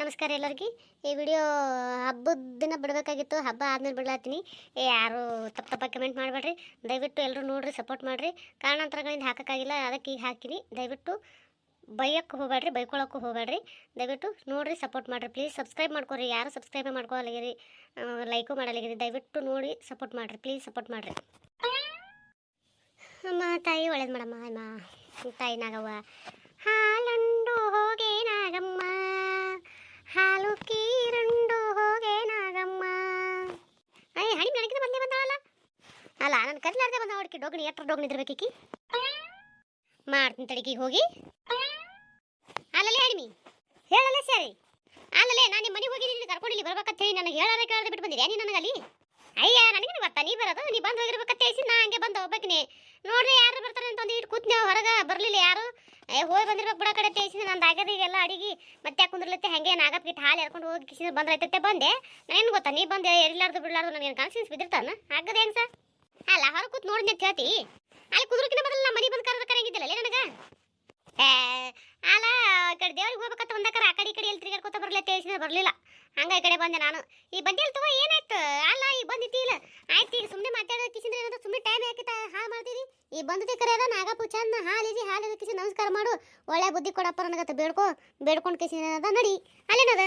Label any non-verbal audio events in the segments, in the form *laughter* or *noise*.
ನಮಸ್ಕಾರ ಎಲ್ಲರಿಗೆ. ಈ ವಿಡಿಯೋ ಹಬ್ಬದ ದಿನ ಬಿಡಬೇಕಾಗಿತ್ತು. ಹಬ್ಬ ಆದ್ಮೇಲೆ ಬಿಡ್ಲಾತೀನಿ ಯಾರು ತಪ್ಪು ತಪ್ಪಾಗಿ ಕಮೆಂಟ್ ಮಾಡಬೇಡ್ರಿ. ದಯವಿಟ್ಟು ಎಲ್ಲರೂ ನೋಡ್ರಿ ಸಪೋರ್ಟ್ ಮಾಡಿರಿ. ಕಾರಣಾಂತರಗಳಿಂದ ಹಾಕೋಕ್ಕಾಗಿಲ್ಲ. ಅದಕ್ಕೆ ಈಗ ಹಾಕಿನಿ ದಯವಿಟ್ಟು ಬೈಯಕ್ಕೆ ಹೋಗಬೇಡ್ರಿ ಬೈಕೊಳ್ಳೋಕ್ಕೂ ಹೋಗಬೇಡ್ರಿ. ದಯವಿಟ್ಟು ನೋಡಿರಿ ಸಪೋರ್ಟ್ ಮಾಡಿರಿ. ಪ್ಲೀಸ್ ಸಬ್ಸ್ಕ್ರೈಬ್ ಮಾಡ್ಕೊರಿ. ಯಾರು ಸಬ್ಸ್ಕ್ರೈಬ್ ಮಾಡ್ಕೊಲಾಗಿರಿ ಲೈಕು ಮಾಡಲಿಗಿರಿ. ದಯವಿಟ್ಟು ನೋಡಿ ಸಪೋರ್ಟ್ ಮಾಡಿರಿ. ಪ್ಲೀಸ್ ಸಪೋರ್ಟ್ ಮಾಡಿರಿ. ಅಮ್ಮ, ತಾಯಿ ಒಳ್ಳೇದು ಮಾಡಮ್ಮ. ಅಮ್ಮ, ತಾಯಿ ನಾಗವ್ವ. ನಾನು ಕರ್ಲಾರ್ದೆ ಬಂದ ಹುಡುಕಿ ಡೋಗಣಿ ಎಟ್ರ ಡೋಗಣಿ ಇದ್ರಬೇಕಿ ಮಾಡ್ತೀನಿ ತಡಿಕಿ ಹೋಗಿ. ಅಲ್ಲಲೇ ಹಣಿಮಿ ಹೇಳಲ್ಲ ಸರಿ ಅಲ್ಲಲೇ, ನಾನು ನಿಮ್ಮ ಮನೆಗೆ ಹೋಗಿ ನಿನ್ನ ಕರ್ಕೊಂಡು ಇಲ್ಲಿ ಬರ್ಬೇಕಂತ ನನಗೆ ಹೇಳಾರೆ ಕೇಳದೆ ಬಿಟ್ಟು ಬಂದಿದ್ಯಾ ನೀನು ನನಗಲ್ಲಿ? ಅಯ್ಯ, ನನಗೆ ಗೊತ್ತಾ, ನೀ ಬರೋದು, ನೀ ಬಂದು ಹೋಗಿರ್ಬೇಕಂತ ಹೇಳಿ ನಾ ಹಂಗೆ ಬಂದು ಹೋಗ್ಬೇಕಿನಿ ನೋಡ್ರಿ ಯಾರು ಬರ್ತಾರೆ ಅಂತ ಇಟ್ಟು ಕೂತ್ನೆ ಹೊರಗೆ, ಬರಲಿಲ್ಲ ಯಾರು? ಏ ಹೋಗಿ ಬಂದಿರ್ಬೇಕು ಬಿಡ ಕಡೆ ತೇಸಿನ ನಂದು ಆಗದ ಈಗೆಲ್ಲ ಅಡಿಗೆ. ಮತ್ತೆ ಕುಂದ್ರಲತ್ತೆ, ಹಂಗೆ ನಾಗಪ್ಪ ಗಿಟ್ಟು ಹಾಲು ಎರ್ಕೊಂಡು ಹೋಗಿ ಕಿಸಿನ ಬಂದ್ರೈತತ್ತೆ ಬಂದೆ. ನಾನೇನು ಗೊತ್ತಾ, ನೀ ಬಂದೆ ಎರಿಲಾರ್ದು ಬಿಡಲಾರ್ದು ನನಗೆ ಕಾನ್ಫಿಡೆನ್ಸ್ ಬಿದ್ದಿರ್ತಾನ? ಆಗದ ಹೆಂಗೆ ಸರ್? ಅಲ್ಲ ಹೊರ ಕೂತ್ ನೋಡಿದ್ನೆ ಅಂತ ಹೇಳ್ತಿ? ಅಲ್ಲಿ ಕುದುರಕಿನ ಬದಲು ನಮ್ಮ ಮನೆ ಬಂದು ಕರೆದ ಕರಂಗಿದ್ದಿಲ್ಲ ನನಗೆ? ಏ, ಅಲ್ಲ ಕಡೆ ದೇವ್ರಿಗೆ ಹೋಗ್ಬೇಕಂತ ಒಂದಕರ ಆ ಕಡೆ ಈ ಕಡೆ ಎಲ್ಲಿ ತಿರ್ಗಾಡ್ಕೊತ ಬರಲ್ಲ ತೇಸಿನ ಬರಲಿಲ್ಲ. ಹಂಗ ಈ ಕಡೆ ಬಂದೆ ನಾನು. ಈ ಬಂದಿಲ್ಲ ತಗೋ, ಏನಾಯ್ತು? ಅಲ್ಲ, ಈ ಬಂದಿತ್ತಿ ಇಲ್ಲ ಆಯ್ತು ಈಗ ಸುಮ್ಮನೆ ಮಾತಾಡೋದು ಕಿಸಿಂದ್ರೆ ಏನಾದ್ರು ಸುಮ್ಮನೆ ಟೈಮ್ ಯಾಕೆ ಹಾಳು ಮಾಡ್ತೀರಿ? ಈ ಬಂದತಿ ಕರೆಯದ ನಾಗಪ್ಪ ಚಂದ ಹಾಲಿಜಿ ಹಾಲಿದ ಕಿಸಿ ನಮಸ್ಕಾರ ಮಾಡು. ಒಳ್ಳೆ ಬುದ್ಧಿ ಕೊಡಪ್ಪ ನನಗತ್ತ ಬೇಡ್ಕೊ, ಬೇಡ್ಕೊಂಡು ಕಿಸಿನ ನಡಿ. ಅಲ್ಲೇನದ?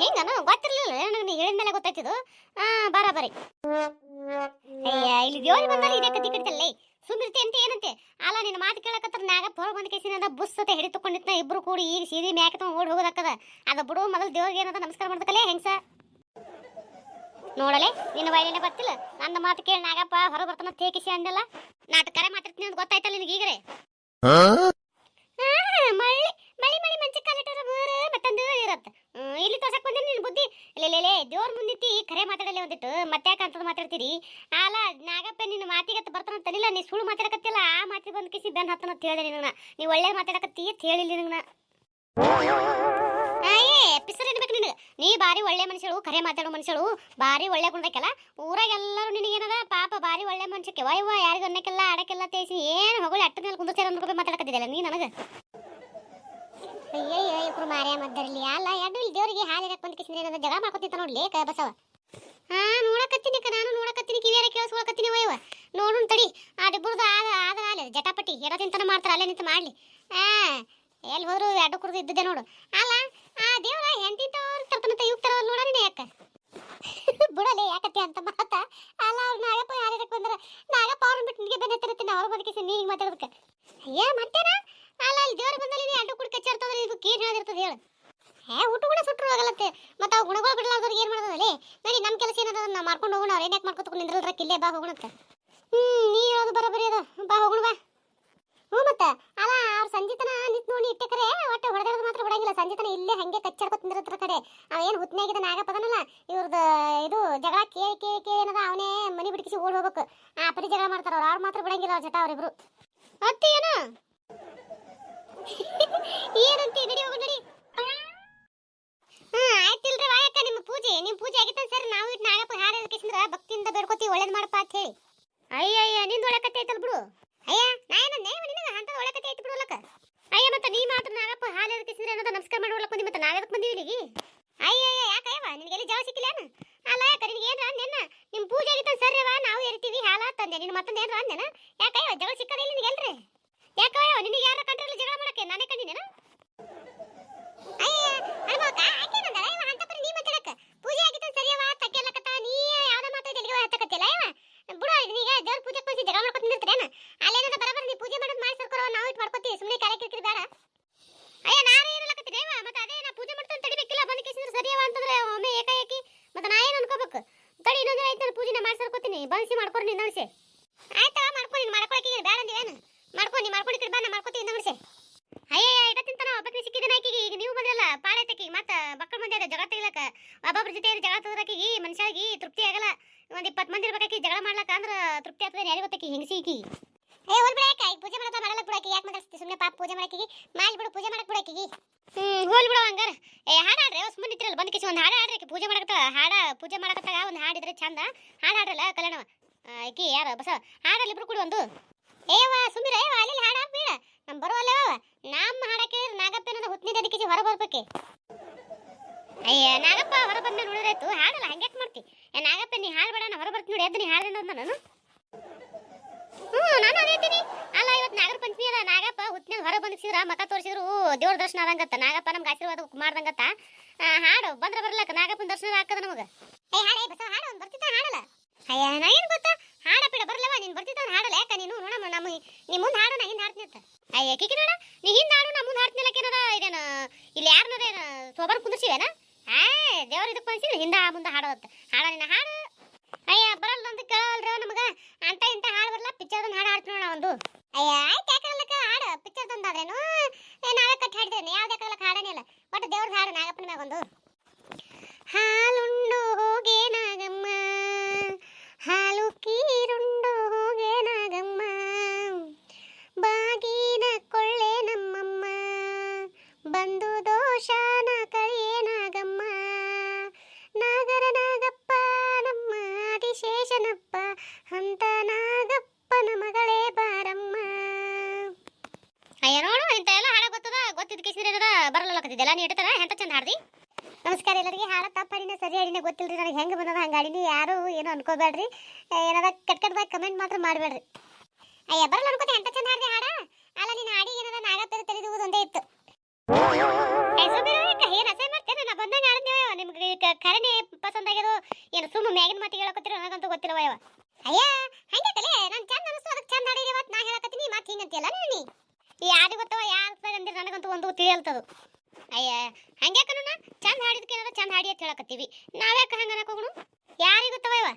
ಹಿಂಗನ ಗೊತ್ತಿರ್ಲಿಲ್ಲ. ನನಗೆ ನೀ ಹೇಳಿದ ಮೇಲೆ ಗೊತ್ತಾಯ್ತಿದು. ಆ ಬಾರ ಬರಿ. ಅಯ್ಯ, ಇಲ್ಲಿ ದೇವ್ರಿಗೆ ಬಂದಲ್ಲಿ ಇದೇ ಕತ್ತಿ ಕಟ್ತಲ್ಲೇ. ಸುಮ್ಮಿರ್ತಿ ಅಂತ, ಏನಂತೆ? ಅಲ್ಲ, ನಿನ್ನ ಮಾತು ಕೇಳಕತ್ರ ನಾಗಪ್ಪ ಹೊರ ಬಂದ ಕೇಸಿನ ಬುಸ್ ಅಂತ ಹಿಡಿ ಇಬ್ರು ಕೂಡಿ ಈಗ ಸೀದಿ ಮ್ಯಾಕ ತಗೊಂಡು ಓಡಿ ಹೋಗೋದಕ್ಕದ ಅದ ಬಿಡು, ಮೊದಲು ದೇವ್ರಿಗೆ ಏನದ ನಮಸ್ಕಾರ ಮಾಡ್ದಕಲೇ ಹೆಂಗ್ಸ? ನೋಡಲೆ, ನಿನ್ನ ಬಾಯಿಲೇನೆ ಬರ್ತಿಲ್ಲ ನನ್ನ ಮಾತು ಕೇಳಿ ನಾಗಪ್ಪ ಹೊರ ಬರ್ತಾನ ತೇಕಿಸಿ ಅಂದಲ್ಲ. ನಾಟ್ ಕರೆ ಮಾತಾಡ್ತೀನಿ ಅಂತ ಗೊತ್ತಾಯ್ತಲ್ಲ ನಿನಗೆ ಈಗರೆ ಆ, ಮಳ್ಳಿ ಮಳಿ ಮಳಿ ಮಂಚ ಕಾಲಿಟ್ಟರ ಮೂರ ಮತ್ತೊಂದು ಇರತ್ತ ಹ್ಮ್, ಇಲ್ಲಿ ತೋರ್ಸಕ್ ಬಂದಿನಿ ನಿನ್ ಬುದ್ಧಿ ಇಲ್ಲೆಲ್ಲೆಲೆ ದೇವ್ರ ಮುಂದಿತ್ತಿ ಕರೆ ಮಾತಾಡಲೆ ಒಂದಿಟ್ಟು ಮತ್ತೆ ಯಾಕೆ ಅಂತದ್ ಮಾತಾಡ್ತೀರಿ ಅಲ್ಲ, ನಾಗಪ್ಪ, ನಿನ್ನ ಮಾತಿಗತ್ತ ಬರ್ತಾನ ತನಿಲ್ಲ ನೀ ಸುಳ್ಳು ಮಾತಾಡಕತ್ತಿಲ್ಲ. ಆ ಮಾತಿಗೆ ಬಂದ್ ಕಿಸಿ ಬೆನ್ ಹತ್ತನ ಅಂತ ಹೇಳಿದೆ ನಿನ್ನ ನೀ ಒಳ್ಳೆ ಮಾತಾಡಕತ್ತಿ ಅಂತ ಹೇಳಿಲ್ಲ ನಿನ್ನ ಏ ಪಿಸರ್ ಇಡ್ಬೇಕು ನಿನಗೆ? ನೀ ಬಾರಿ ಒಳ್ಳೆ ಮನುಷ್ಯಳು, ಕರೆ ಮಾತಾಡೋ ಮನುಷ್ಯಳು, ಬಾರಿ ಒಳ್ಳೆ ಗುಣದಕ್ಕೆಲ್ಲ ಊರಾಗ ಎಲ್ಲರೂ ನಿನಗೇನದ ಪಾಪ ಬಾರಿ ಒಳ್ಳೆ ಮನುಷ್ಯಕ್ಕೆ ವೈವ ಯಾರಿಗೂ ಅನ್ನಕ್ಕೆಲ್ಲ, ಆಡಕ್ಕೆಲ್ಲ, ತೇಸಿ, ಏನು ಹೊಗಳಿ ಅಟ್ಟ ಮೇಲೆ ಕುಂದಿರ್ತಾರ ಅಂದ್ ರೂಪಾಯಿ ಮಾತಾಡಕತ್ತಿದ್ದಲ್ಲ ನೀ ನನಗೆ? ಅಯ್ಯಯ್ಯೋ, ಇಬ್ರು ಮಾರ್ಯ ಮದ್ದರಲ್ಲಿ ಅಲ್ಲ, ಎರಡು ಇಲ್ಲಿ ದೇವರಿಗೆ ಹಾಲು ಇರಕ್ಕೆ ಬಂದ ಕಿಸಿನ ಏನದ? ಜಗ ಮಾಡ್ಕೊತಿತ್ತ ನೋಡ್ಲಿ ಬಸವ. ಹಾ, ನೋಡಕತ್ತೀನಿ ನಾನು ನೋಡಕತ್ತೀನಿ, ಕಿವಿಯಾರ ಕೇಳಿಸ್ಕೊಳಕತ್ತೀನಿ ವೈವ ನೋಡು ತಡಿ ಆ ಡಿಬ್ಬರದ ಆದ ಆದ ಅಲ್ಲೇ ಜಟಾಪಟಿ ಎರ ತಿಂತನ ಮಾಡ್ತಾರ, ಅಲ್ಲೇ ನಿಂತು ಮಾಡಲಿ. ಆ ಎಲ್ಲಿ ಹೋದ್ರು ಎರಡು ಕುಡ್ದು ಇದ್ದಿದ್ದೆ ನೋಡು. ಅಲ್ಲ, ಆ ದೇವ್ರ ಹೆಂಡತಿಂತವ್ರು ತರ್ತನಂತ ಇವ್ತಾರ ನೋಡ ನೀನು ಯಾಕ? ಬಿಡಲೆ, ಯಾಕತ್ತೆ ಅಂತ ಮಾತ? ಅಲ್ಲ, ಅವ್ರು ನಾಗಪ್ಪ ಯಾರ್ಯಾರಕ್ಕೆ ಬಂದ್ರ? ನಾಗಪ್ಪ ಅವ್ರನ್ನ ಬಿಟ್ಟು ನಿನಗೆ ಬಂದ ತಿರುತ್ತೀನಿ ಅವ್ರ ಬದುಕಿಸಿ ನೀ ಮಾತಾಡೋದಕ್ಕೆ. ಏ, ಮತ್ತೇನ? ಅಲ್ಲ, ಅಲ್ಲಿ ದೇವ್ರ ಬಂದಲ್ಲಿ ನೀ ಎರಡು ಕುಡ್ ಕಚ್ಚಾಡ್ತಂದ್ರೆ ಇದು ಕೀರ್ ಹೇಳಿರ್ತದೆ ಹೇಳು. ಹೇ ಊಟ ಕೂಡ ಸುಟ್ಟರು ಆಗಲತ್ತೆ. ಮತ್ತೆ ಅವು ಗುಣಗಳು ಬಿಡಲಾರ್ದವ್ರಿಗೆ ಏನು ಮಾಡೋದಲ್ಲೇ ನಡಿ ನಮ್ಮ ಕೆಲಸ ಏನದ ನಾ ಮಾಡ್ಕೊಂಡು ಹೋಗೋಣ. ಅವ್ರು ಏನ್ಯಾಕೆ ಮಾಡ್ಕೊತ ನಿಂದ್ರಲ್ರ ಕಿಲ್ಲೇ ಬಾ ಹೋಗೋಣ ಹ್ಞೂ ನೀ ಹೇಳೋದು ಬರೋಬರಿ ಅದು. ಬಾ ಹೋಗೋಣ, ಬಾ. ಹ್ಞೂ ಮತ್ತೆ. ಅಲ್ಲ, ಅವ್ರು ಸಂಜಿತನ ನಿಂತು ನೋಡಿ ಇಟ್ಟೆ ಕರೆ ಒಟ್ಟು ಹೊಡೆದಾಡೋದು ಮಾತ್ರ ಬಿಡಂಗಿಲ್ಲ ಸಂಜಿತನ ಇಲ್ಲೇ ಹಂಗೆ ಕಚ್ಚಾಡ್ಕೊತ ನಿಂದಿರತ್ರ ಕಡೆ. ಅವೇನು ಹುತ್ನಾಗಿದ್ದ ನಾಗಪ್ಪದನಲ್ಲ ಇವ್ರದ್ದು ಇದು ಜಗಳ ಕೇಳಿ ಕೇಳಿ ಕೇಳಿ ಏನದ? ಅವನೇ ಮನೆ ಬಿಡಿಸಿ ಓಡ್ ಹೋಗ್ಬೇಕು. ಆ ಪರಿ ಜಗಳ ಮಾಡ್ತಾರ ಅವ್ರು. ಅವ್ರು ಮಾತ್ರ ಬಿಡಂಗಿಲ್ಲ ಅವ್ರ ಜಟ ಅವರಿಬ್ರು ಅತ್ತಿ, ಏನು? *laughs* ಏನಂತಿ? ನಡಿ ಹೋಗೋಣ ನಡಿ. ನಿಮ್ಮ ಪೂಜೆ ನಿಮ್ಮ ಪೂಜೆ ಆಗಿತ್ತ ಸರ್ ನಾವು ಇಟ್ಟು ನಾಗಪ್ಪ ಹಾರ ಕೇಸಿಂದ್ರ ಭಕ್ತಿಯಿಂದ ಬೇಡ್ಕೋತೀವಿ ಒಳ್ಳೇದು ಮಾಡಪ್ಪ ಅಂತ ಹೇಳಿ. ಅಯ್ಯ ಅಯ್ಯ ನಿಂದ ಒಳಕತ್ತೆ ಐತಲ್ ಬಿಡು. ಅಯ್ಯ ನಾ ನಿನಗೆ ಅಂತ ಒಳ್ಳೆ ಒಳಕತ್ತೆ ಐತಿ ಬಿಡು ಒಳಕ ಅಯ್ಯ ಮತ್ತೆ ನೀ ಮಾತ್ರ ನಾಗಪ್ಪ ಹಾಲು ಕೇಸಿಂದ್ರ ಅನ್ನೋದು ನಮಸ್ಕಾರ ಮಾಡಿ ಒಳಕ್ ಬಂದಿ ಮತ್ತೆ ನಾವೆದಕ್ಕೆ ಬಂದೀವಿ ಇಲ್ಲಿಗೆ? ಅಯ್ಯ ಅಯ್ಯ ಯಾಕಯ್ಯವ ನಿನಗೆ ಎಲ್ಲಿ ಜಾವ ಸಿಕ್ಕಿಲ್ಲ ಅಲ್ಲ ಯಾಕೆ ನಿನಗೆ ಏನ್ರ ನಿನ್ನ ನಿಮ್ಮ ಪೂಜೆ ಆಗಿತ್ತ ಸರ್ ಅವ ನಾವು ಎರಿತೀವಿ ಹಾಲ ತಂದೆ ನಿನ್ನ ಮತ್ತೊಂದು ಏನ್ರ ಅಂದೆನ ಯಾಕಯ್ಯವ ಜಗಳ ಸಿಕ್ಕದ ಇಲ್ಲಿ ನಿನಗೆ ಎಲ್ರಿ? ಯಾಕಯ್ಯವ ನಿನಗೆ ಯಾರ ಕಂಡ್ರಲ್ಲ ಜಗಳ ಮಾಡಕ್ಕೆ? ನಾನೇ ಕಂಡಿನೇನ ಅಯ್ಯ ಅನ್ಬೋಕ ಆಕೇನಂದಳ ಇವ ಅಂತಪರಿ ನೀ ಮಾತಾಡಕ ಪೂಜೆ ಆಗಿತ್ತ ಸರಿಯವ ತಕ್ಕೆಲ್ಲಕತ್ತ ನೀ ಯಾವ್ದ ಮಾತಾಡಿ ಎಲ್ಲಿಗೆ ಹತ್ತಕತ್ತಿಲ್ಲ ಇವ ಬಿಡು ಇದೀಗ ದೇವ್ರ ಪೂಜೆ ಕೊಸಿ ಜಗಳ ಮಾಡ್ಕೊತ ನಿಂತಿರ್ತೇನ ಅಲ್ಲೇನದ ಬರಬರ ನೀ ಪೂಜೆ ಮಾಡೋದು ಮಾಡಿ ಸರ್ಕೊರೋ ನಾವು ಇಟ್ಟು ಮಾಡ್ಕೊತೀವಿ ಸುಮ್ಮನೆ ಕಾಲ ಕಿರಿಕಿರಿ ಬೇಡ ಅಯ್ಯ ನಾನು ಏನು ಹೇಳಕತ್ತೀನಿ ಇವ ಮತ್ತೆ ಅದೇ ನಾ ಪೂಜೆ ಮಾಡ್ತಾನೆ ತಡಿಬೇಕಿಲ್ಲ ಬಂದ ಕೇಸಿಂದ್ರೆ ಸರಿಯವ ಅಂತಂದ್ರೆ ಒಮ್ಮೆ ಏಕಾಏಕಿ ಮತ್ತೆ ನಾ ಏನು ಅನ್ಕೋಬೇಕು ತಡಿ ಇನ್ನೊಂದು ಆಯ್ತು ನಾನು ಪೂಜೆನ ಮಾಡಿ ಸರ್ಕೋತೀನಿ ಬನ್ಸಿ ಮಾಡ್ಕೊರಿ ನೀನು ನಡ್ಸಿ ಆಯ್ತಾ ಮಾಡ್ಕೊ, ನೀನು ಮಾಡ್ಕೊಳಕ್ಕೆ ಬೇಡ ಅಂದಿವೇನು ಮಾಡ್ಕೊ, ನೀ ಮಾಡ್ಕೊಂಡು ಕಡೆ ಬಾ, ನಾ ಮಾಡ್ಕೊತೀನಿ ನಡ್ಸಿ ಅಯ್ಯ ಇಡ ತಿಂತಾನ ಒಬ್ಬಕ್ಕೆ ಸಿಕ್ಕಿದ ಆಕಿಗೆ. ಈಗ ನೀವು ಬಂದಿರಲ್ಲ ಪಾಡೈತಕಿ ಮತ್ತ ಮಕ್ಕಳು ಮಂದಿ ಅದ ಜಗಳ ತೆಗಿಲಕ್ಕ. ಒಬ್ಬೊಬ್ರ ಜೊತೆ ಜಗಳ ಈ ಮನುಷ್ಯಾಗಿ ತೃಪ್ತಿ ಆಗಲ್ಲ. ಒಂದ್ ಇಪ್ಪತ್ತು ಮಂದಿ ಇರ್ಬೇಕಾಕಿ ಜಗಳ ಮಾಡ್ಲಕ ಅಂದ್ರೆ ತೃಪ್ತಿ ಆಗ್ತದೆ ಯಾರಿಗೆ ಗೊತ್ತಾಕಿ ಹೆಂಗಸಿಕಿ ಏ, ಹೋಲ್ ಬಿಡಾಕ ಈಗ ಪೂಜೆ ಮಾಡತ್ತ ಮಾಡಲ್ಲ ಬಿಡಾಕಿ ಯಾಕೆ ಮಾತಾಡ್ತಿ ಸುಮ್ಮನೆ ಪಾಪ ಪೂಜೆ ಮಾಡಾಕಿಗಿ ಮಾಡಿ ಬಿಡು, ಪೂಜೆ ಮಾಡಕ್ ಬಿಡಾಕಿಗಿ ಹ್ಮ್, ಹೋಲ್ ಬಿಡು ಹಂಗಾರ. ಏ, ಹಾಡು ಹಾಡ್ರಿ ಸುಮ್ಮನೆ ನಿಂತಿರಲ್ಲ, ಬಂದ್ ಕಿಸಿ. ಒಂದು ಹಾಡು ಹಾಡ್ರಿ ಪೂಜೆ ಮಾಡಕತ್ತ ಹಾಡ, ಪೂಜೆ ಮಾಡಕತ್ತಾಗ ಒಂದು ಹಾಡಿದ್ರೆ ಚಂದ. ಹಾಡು ಹಾಡ್ರಲ್ಲ ಕಲ್ಯಾಣವ ಆಕಿ ಯಾರು ಬಸ ಹಾಡಲ್ಲಿ ಇಬ್ರು ಕೂಡಿ ಒಂದು. ಏವ ಸುಮ್ಮಿರ ಏವ ಅಲ್ಲಿ ಹಾಡ ಬರೋಲ್ಲ ಬರುವಲ್ಲ ನಮ್ಮ ಹಾಡ ಕೇಳಿದ್ರೆ ನಾಗಪ್ಪ ಏನದ ಹುತ್ತಿನ ಅದಕ್ಕೆ ಹೊರ ಬರ್ಬೇಕೆ ಅಯ್ಯ, ನಾಗಪ್ಪ ಹೊರ ಬಂದ ನೋಡಿದ್ರಾಯ್ತು. ಹಾಡಲ್ಲ, ಹಂಗ್ಯಾಕ್ ಮಾಡ್ತಿ? ಏ, ನಾಗಪ್ಪ, ನೀ ಹಾಡು ಬೇಡ, ನಾ ಹೊರ ಬರ್ತೀನಿ ನೋಡಿ. ಎದ್ದು ನೀ ಹಾಡಿನ ನಾನು. ಹ್ಞೂ, ನಾನು ಅದೇ ಹೇಳ್ತೀನಿ. ಅಲ್ಲ, ಇವತ್ತು ನಾಗರ ಪಂಚಮಿ ಅದ ನಾಗಪ್ಪ ಹುತ್ತಿನಾಗ ಹೊರ ಬಂದಿಸಿದ್ರ ಮಕ ತೋರಿಸಿದ್ರು, ದೇವ್ರ ದರ್ಶನ ಆದಂಗತ್ತ. ನಾಗಪ್ಪ ನಮ್ಗೆ ಆಶೀರ್ವಾದ ಮಾಡ್ದಂಗತ್ತ. ಹಾಡು ಬಂದ್ರೆ ಬರ್ಲಕ್ಕ. ನಾಗಪ್ಪನ ದರ್ಶನ ಹಾಕದ ನಮಗೆ. ಏ, ಹಾಡೇ ಬಸ ಹಾಡು. ಬರ್ತಿತ್ತ ಹಾಡಲ್ಲ. ಅಯ್ಯ, ನಾ ಏನು ಗೊತ್ತಾ ಹಾಡ ಬಿಡ ಬರ್ಲವ ನೀನು ಬರ್ತಿತ್ತ ಹಾಡಲ್ಲ ಯಾಕ ನೀನು ನೋಡಮ್ಮ ನಮ್ಮ ನೀ ಮುಂದೆ ಹಾಡು ನಾ ಹಿಂದೆ ಹಾಡ್ತೀನಿ ಅಂತ ಅಯ್ಯ ಕಿಕ್ಕಿ ನೋಡ ನೀ ಹಿಂದೆ ಹಾಡು ನಾ ಮುಂದೆ ಹಾಡ್ತೀನಿ ಏನದ ಇದೇನು ಇಲ್ಲಿ ಯಾರನ್ನದ ಏನು ಸೋಬರ್ ಕುಂದಿರ್ಸಿವೇನ ಆ ದೇವ್ರ ಇದಕ್ಕೆ ಬಂದಿಸಿ ಹಿಂದೆ ಮುಂದೆ ಹಾಡೋದತ್ತ ಹಾಡ ನಿನ್ನ ಹಾಡು ಆದಿಶೇಷನಪ್ಪ ಅಂತ ನಾಗಪ್ಪನ ಮಗಳೇ ಬಾರಮ್ಮ. ಅಯ್ಯ ನೋಡು ಇಂಥ ಎಲ್ಲ ಹಾಡ ಗೊತ್ತದ? ಗೊತ್ತಿದ್ದ ಕಿಸಿರದ ಬರಲ್ಲ ಕತ್ತಿದ್ದೆಲ್ಲ ನೀ ಇಡ್ತಾರ ಎಂತ ಚಂದ ಹಾಡ್ದಿ? ನಮಸ್ಕಾರ ಎಲ್ಲರಿಗೆ. ಹಾಡ ತಪ್ಪಾಡಿನ ಸರಿ ಹಾಡಿನ ಗೊತ್ತಿಲ್ರಿ ನನಗೆ ಹೆಂಗೆ ಬಂದದ ಹಂಗೆ ಹಾಡಿನಿ ಯಾರು ಏನು ಅನ್ಕೋಬೇಡ್ರಿ ಏನದ ಕಟ್ ಕಟ್ದಾಗ ಕಮೆಂಟ್ ಮಾತ್ರ ಮಾಡಬೇಡ್ರಿ. ಅಯ್ಯ ಬರಲ್ಲ ಅನ್ಕೋತೆ ಎಂತ ಚಂದ ಹಾಡ್ದಿ ಹಾಡ? ಮತ್ತೆ ನೀ ಯಾರು ಗೊತ್ತವ? ಯಾರು ಅಂದ್ರೆ ನನಗಂತೂ ಒಂದು ತಿಳಿಯಲ್ತದು. ಅಯ್ಯ, ಹಂಗ್ಯಾಕ ಚಂದ ಹಾಡಿದಕ್ಕೆ ಏನಾರ ಚಂದ ಹಾಡಿ ಅಂತ ಹೇಳಕತ್ತೀವಿ ನಾವ್ಯಾಕ ಹಂಗನಕ ಅನ್ನಕೋಗುನು ಯಾರಿಗೆ ಗೊತ್ತವ ಇವ?